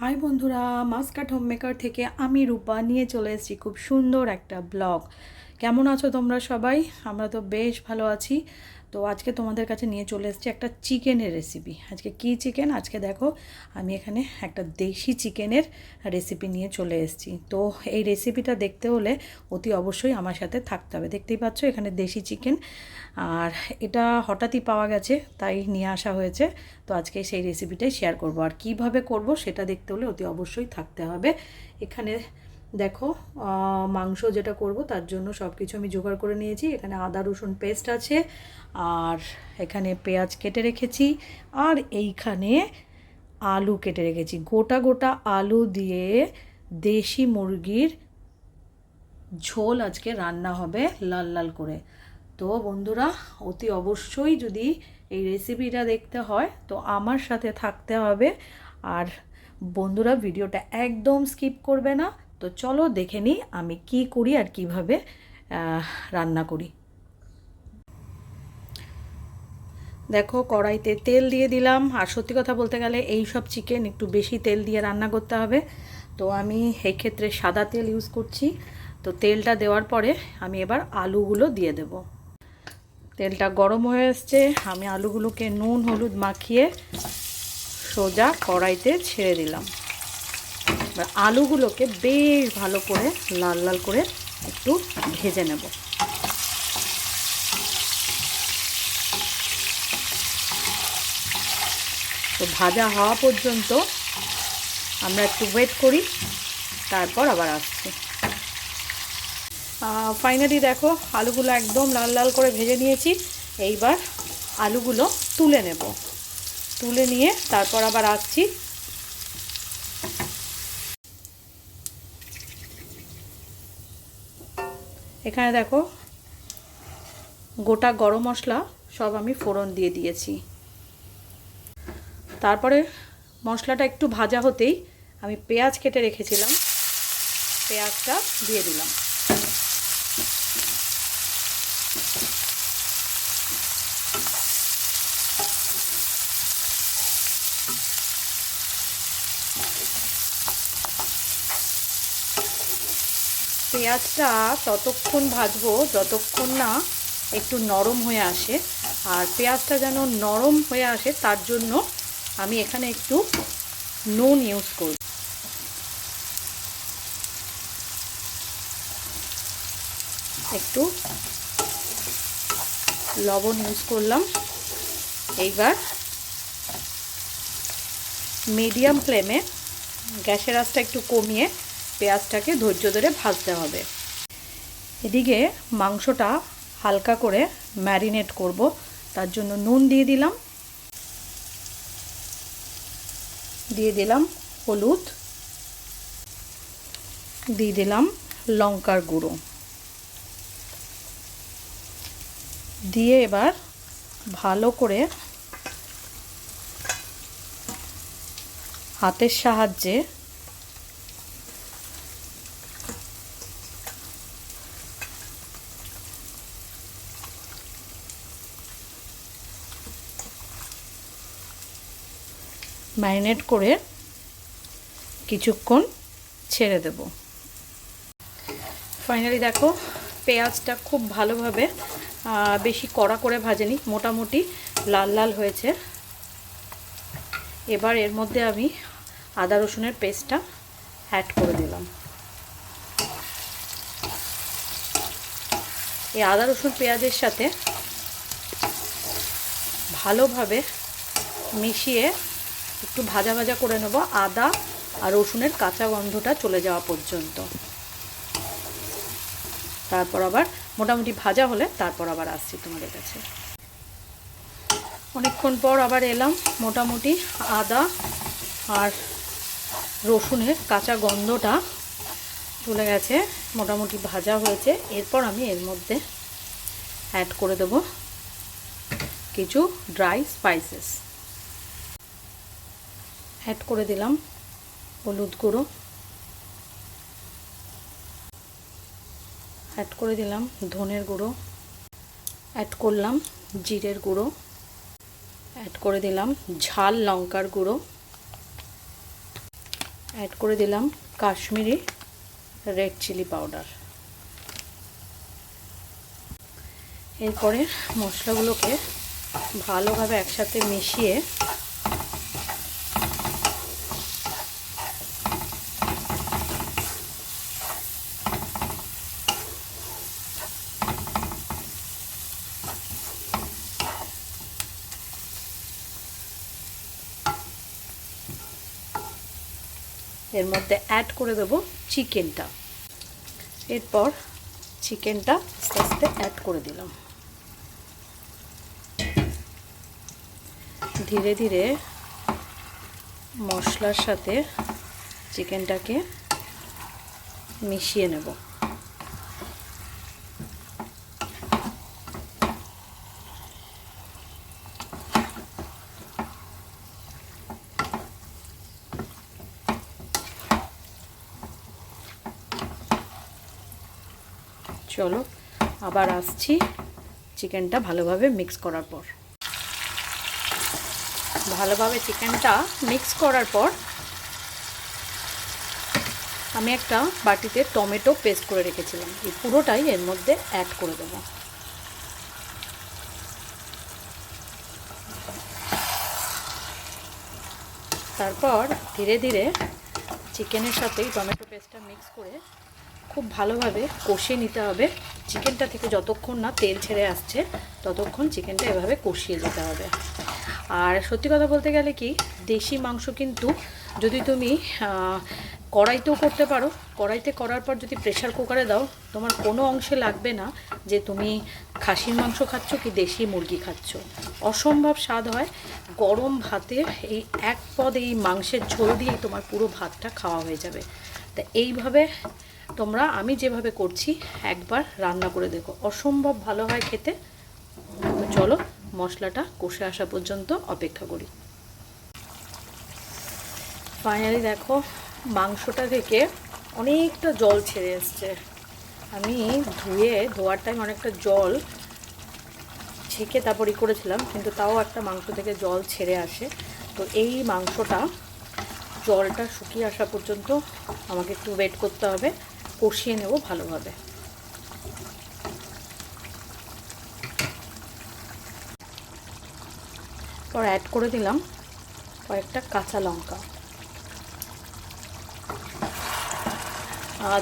High বন্ধুরা, Muscat home maker থেকে আমি রূপা নিয়ে চলে এসেছি খুব সুন্দর একটা ব্লগ। কেমন আছো তোমরা সবাই? আমরা তো বেশ ভালো আছি। তো আজকে তোমাদের কাছে নিয়ে চলে এসেছি একটা চিকেনের রেসিপি আজকে কি চিকেন আজকে দেখো, আমি এখানে একটা দেশি চিকেনের রেসিপি নিয়ে চলে এসেছি। তো এই রেসিপিটা দেখতে হলে অতি অবশ্যই আমার সাথে থাকতে হবে। দেখতেই পাচ্ছ, এখানে দেশি চিকেন আর এটা হঠাৎই পাওয়া গেছে, তাই নিয়ে আসা হয়েছে। তো আজকে সেই রেসিপিটাই শেয়ার করব। আর কীভাবে করব, সেটা দেখতে হলে অতি অবশ্যই থাকতে হবে। এখানে দেখো মাংস যেটা করব তার জন্য সব কিছু আমি জোগাড় করে নিয়েছি। এখানে আদা, রসুন পেস্ট আছে, আর এখানে পেঁয়াজ কেটে রেখেছি, আর এইখানে আলু কেটে রেখেছি। গোটা গোটা আলু দিয়ে দেশি মুরগির ঝোল আজকে রান্না হবে লাল লাল করে। তো বন্ধুরা, অতি অবশ্যই যদি এই রেসিপিটা দেখতে হয়, তো আমার সাথে থাকতে হবে। আর বন্ধুরা, ভিডিওটা একদম স্কিপ করবে না। তো চলো দেখে নিই আমি কি করি আর কীভাবে রান্না করি। দেখো কড়াইতে তেল দিয়ে দিলাম, আর সত্যি কথা বলতে গেলে এই সব চিকেন একটু বেশি তেল দিয়ে রান্না করতে হবে। তো আমি এই ক্ষেত্রে সাদা তেল ইউজ করছি। তো তেলটা দেওয়ার পরে আমি এবার আলুগুলো দিয়ে দেব। তেলটা গরম হয়ে এসছে, আমি আলুগুলোকে নুন, হলুদ মাখিয়ে সোজা কড়াইতে ছেড়ে দিলাম। এবার আলুগুলোকে বেশ ভালো করে লাল লাল করে একটু ভেজে নেব। তো ভাজা হওয়া পর্যন্ত আমরা একটু ওয়েট করি, তারপর আবার আসছি। ফাইনালি দেখো আলুগুলো একদম লাল লাল করে ভেজে নিয়েছি, এইবার আলুগুলো তুলে নেব। তুলে নিয়ে তারপর আবার আসছি এখানে দেখো, গোটা গরম মশলা সব আমি ফোড়ন দিয়ে দিয়েছি। তারপরে মশলাটা একটু ভাজা হতেই আমি পেঁয়াজ কেটে রেখেছিলাম, পেঁয়াজটা দিয়ে দিলাম। পেঁয়াজটা ততক্ষণ ভাজবো, যতক্ষণ না একটু নরম হয়ে আসে। আর পেঁয়াজটা যেন নরম হয়ে আসে, তার জন্য আমি এখানে একটু নুন ইউজ করি। একটু লবণ ইউজ করলাম। এইবার মিডিয়াম ফ্লেমে গ্যাসের আঁচটা একটু কমিয়ে পেঁয়াজটাকে ধৈর্য ধরে ভাজতে হবে। এদিকে মাংসটা হালকা করে ম্যারিনেট করব, তার জন্য নুন দিয়ে দিলাম। দিয়ে দিলাম হলুদ। দিয়ে দিলাম লঙ্কার গুঁড়ো। দিয়ে এবার ভালো করে হাতের সাহায্যে ম্যারিনেট করে কিছুক্ষণ ছেড়ে দেব। ফাইনালি দেখো, পেঁয়াজটা খুব ভালোভাবে বেশি কড়া করে ভাজেনি, মোটামুটি লাল লাল হয়েছে। এবার এর মধ্যে আমি আদা রসুনের পেস্টটা অ্যাড করে দিলাম। এই আদা রসুন পেঁয়াজের সাথে ভালোভাবে মিশিয়ে একটু ভাজা ভাজা করে নেব, আদা আর রসুনের কাঁচা গন্ধটা চলে যাওয়া পর্যন্ত। তারপর আবার মোটামুটি ভাজা হলে তারপর আবার আসছি তোমাদের কাছে। অনেকক্ষণ পর আবার এলাম, মোটামুটি আদা আর রসুনের কাঁচা গন্ধটা চলে গেছে, মোটামুটি ভাজা হয়েছে। এরপর আমি এর মধ্যে অ্যাড করে দেব কিছু ড্রাই স্পাইসেস অ্যাড করে দিলাম হলুদ গুঁড়ো। অ্যাড করে দিলাম ধনের গুঁড়ো। অ্যাড করলাম জিরের গুঁড়ো। অ্যাড করে দিলাম ঝাল লঙ্কার গুঁড়ো। অ্যাড করে দিলাম কাশ্মীরি রেড চিলি পাউডার এরপরে মশলাগুলোকে ভালোভাবে একসাথে মিশিয়ে এর মধ্যে অ্যাড করে দেবো চিকেনটা। এরপর চিকেনটা আস্তে আস্তে অ্যাড করে দিলাম। ধীরে ধীরে মশলার সাথে চিকেনটাকে মিশিয়ে নেব। চলো, আবার আসছি চিকেনটা ভালোভাবে মিক্স করার পর। ভালোভাবে চিকেনটা মিক্স করার পর আমি একটা বাটিতে টমেটো পেস্ট করে রেখেছিলাম। এই পুরোটাই এর মধ্যে অ্যাড করে দেবো। তারপর ধীরে ধীরে চিকেনের সাথেই টমেটো পেস্টটা মিক্স করে খুব ভালোভাবে কষিয়ে নিতে হবে। চিকেনটা থেকে যতক্ষণ না তেল ছেড়ে আসছে, ততক্ষণ চিকেনটা এভাবে কষিয়ে যেতে হবে। আর সত্যি কথা বলতে গেলে কি, দেশি মাংস কিন্তু যদি তুমি কড়াইতেও করতে পারো, কড়াইতে করার পর যদি প্রেশার কুকারে দাও, তোমার কোনো অংশে লাগবে না যে তুমি খাসির মাংস খাচ্ছ কি দেশি মুরগি খাচ্ছ। অসম্ভব স্বাদ হয়। গরম ভাতে এই এক পদ এই মাংসের ঝোল দিয়েই তোমার পুরো ভাতটা খাওয়া হয়ে যাবে। তা এইভাবে তোমরা, আমি যেভাবে করছি, একবার রান্না করে দেখো। অসম্ভব ভালো হয় খেতে। তো চলো, মশলাটা কষে আসা পর্যন্ত অপেক্ষা করি। ফাইনালি দেখো, মাংসটা থেকে অনেকটা জল ছেড়ে এসছে। আমি ধুয়ে, ধোয়ার টাইম অনেকটা জল ছেঁকে তারপরই করেছিলাম, কিন্তু তাও একটা মাংস থেকে জল ছেড়ে আসে। তো এই মাংসটা জলটা শুকিয়ে আসা পর্যন্ত আমাকে একটু ওয়েট করতে হবে। কষিয়ে নেব ভালোভাবে। পর অ্যাড করে দিলাম কয়েকটা কাঁচা লঙ্কা।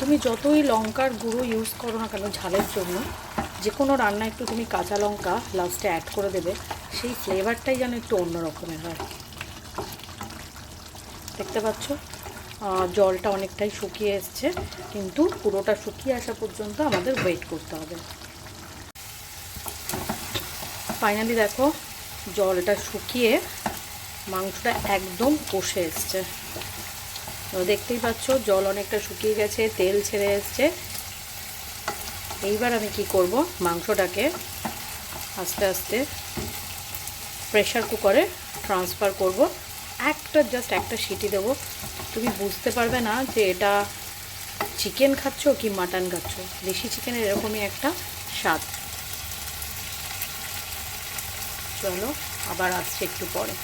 তুমি যতই লঙ্কার গুঁড়ো ইউজ করো না কেন ঝালের জন্য যে কোনো রান্না একটু তুমি কাঁচা লঙ্কা লাস্টে অ্যাড করে দেবে, সেই ফ্লেভারটাই যেন একটু অন্য রকমের হয়। দেখতে পাচ্ছ? জলটা অনেকটাই শুকিয়ে এসছে, কিন্তু পুরোটা শুকিয়ে আসা পর্যন্ত আমাদের ওয়েট করতে হবে। ফাইনালি দেখো, জলটা শুকিয়ে মাংসটা একদম কষে এসছে। দেখতেই পাচ্ছ, জল অনেকটা শুকিয়ে গেছে, তেল ছেড়ে এসছে। এইবার আমি কি করব, মাংসটাকে আস্তে আস্তে প্রেশার কুকারে ট্রান্সফার করব। একটা জাস্ট একটা সিটি দেবো। তুমি বুঝতে পারবে না যে এটা চিকেন খাচ্ছ কি মাটন খাচ্ছ। দেশি চিকেনের এরকমই একটা স্বাদ। চলো, আবার আসছে একটু পরে।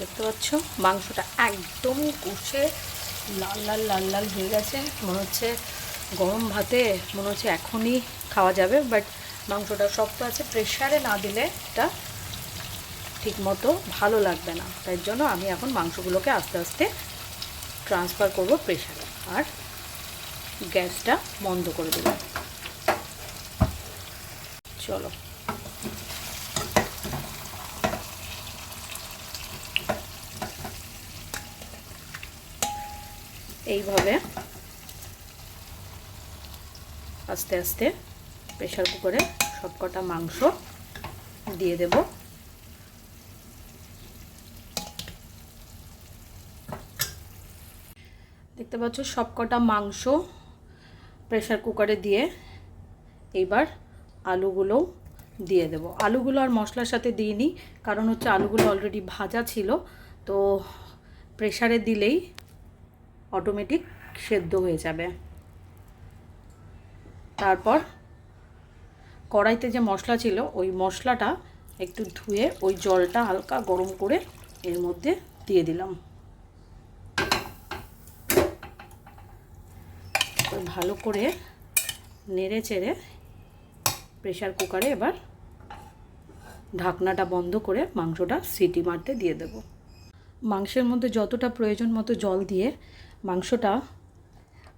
দেখতে পাচ্ছ, মাংসটা একদমই কষে লাল লাল লাল লাল হয়ে গেছে। মনে হচ্ছে গরম ভাতে, মনে হচ্ছে এখনই খাওয়া যাবে বাট মাংসটা শক্ত আছে। প্রেশারে না দিলে এটা ঠিক মতো ভালো লাগবে না। তাই জন্য আমি এখন মাংসগুলোকে আস্তে আস্তে ট্রান্সফার করব প্রেশারে আর গ্যাসটা বন্ধ করে দেব। চলো। এইভাবে আস্তে আস্তে প্রেশার কুকারে সবকটা মাংস দিয়ে দেব। দেখতে পাচ্ছ সবকটা মাংস প্রেশার কুকারে দিয়ে এইবার আলুগুলো দিয়ে দেব। আলুগুলো আর মশলার সাথে দিইনি, কারণ হচ্ছে আলুগুলো অলরেডি ভাজা ছিল, তো প্রেশারে দিলেই অটোমেটিক সেদ্ধ হয়ে যাবে। তারপর কড়াইতে যে মশলা ছিল, ওই মশলাটা একটু ধুয়ে ওই জলটা হালকা গরম করে এর মধ্যে দিয়ে দিলাম। ভালো করে নেড়ে চেড়ে প্রেশার কুকারে এবার ঢাকনাটা বন্ধ করে মাংসটা সিটি মারতে দিয়ে দেব। মাংসের মধ্যে যতটা প্রয়োজন মতো জল দিয়ে মাংসটা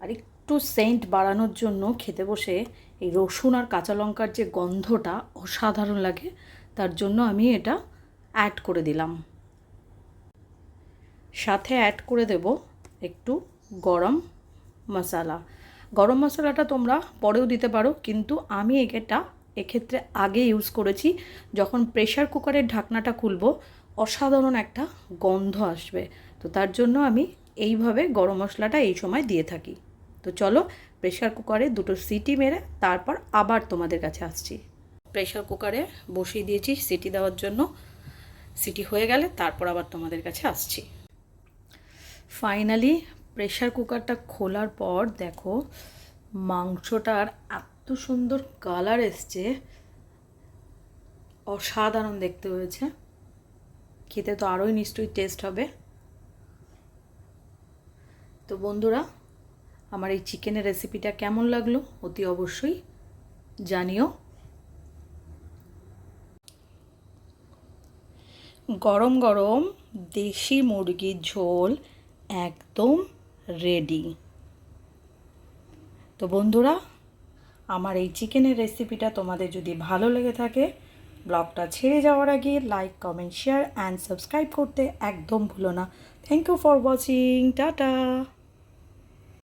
আর একটু সেন্ট বাড়ানোর জন্য খেতে বসে এই রসুন আর কাঁচা লঙ্কার যে গন্ধটা অসাধারণ লাগে, তার জন্য আমি এটা অ্যাড করে দিলাম। সাথে অ্যাড করে দেব একটু গরম মশলা। গরম মশলাটা তোমরা পরেও দিতে পারো, কিন্তু আমি এটা এক্ষেত্রে আগে ইউজ করেছি। যখন প্রেশার কুকারের ঢাকনাটা খুলবো, অসাধারণ একটা গন্ধ আসবে। তো তার জন্য আমি এইভাবে গরম মশলাটা এই সময় দিয়ে থাকি। তো চলো প্রেশার কুকারে দুটো সিটি মেরে তারপর আবার তোমাদের কাছে আসছি। প্রেশার কুকারে বসিয়ে দিয়েছি সিটি দেওয়ার জন্য। সিটি হয়ে গেলে তারপর আবার তোমাদের কাছে আসছি। ফাইনালি প্রেশার কুকারটা খোলার পর দেখো, মাংসটার এত সুন্দর কালার এসছে, অসাধারণ দেখতে হয়েছে। খেতে তো আরোই নিশ্চয়ই টেস্ট হবে। তো বন্ধুরা, আমার এই চিকেনের রেসিপিটা কেমন লাগল অতি অবশ্যই জানিও। গরম গরম দেশি মুরগির ঝোল একদম রেডি তো বন্ধুরা, আমার এই চিকেনের রেসিপিটা তোমাদের যদি ভালো লেগে থাকে, ব্লগটা ছেড়ে যাওয়ার আগে like comment share and subscribe করতে একদম ভুলো না। Thank you for watching tata.